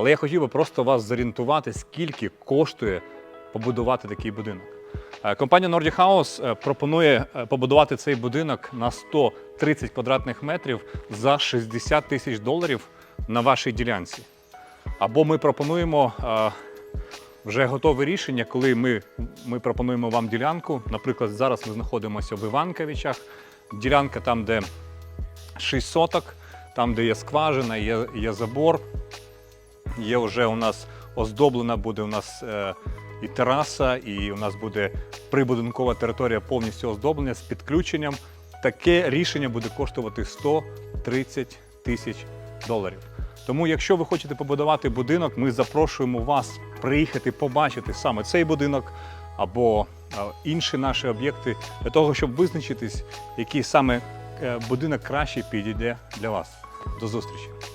Але я хотів би просто вас зорієнтувати, скільки коштує побудувати такий будинок. Е, Компанія Nordic House е, пропонує е, побудувати цей будинок на 130 квадратних метрів за 60 тисяч доларів на вашій ділянці. Або ми пропонуємо вже готове рішення, коли ми, ми пропонуємо вам ділянку. Наприклад, зараз ми знаходимося в Іванковичах. Ділянка там, де 6 соток, там, де є скважина, є, є забор. Є вже у нас оздоблена буде у нас е, і тераса, і у нас буде прибудинкова територія повністю оздоблена з підключенням. Таке рішення буде коштувати 130 тисяч доларів. Тому, якщо ви хочете побудувати будинок, ми запрошуємо вас приїхати побачити саме цей будинок або е, інші наші об'єкти для того, щоб визначитись, який саме е, будинок краще підійде для вас. До зустрічі!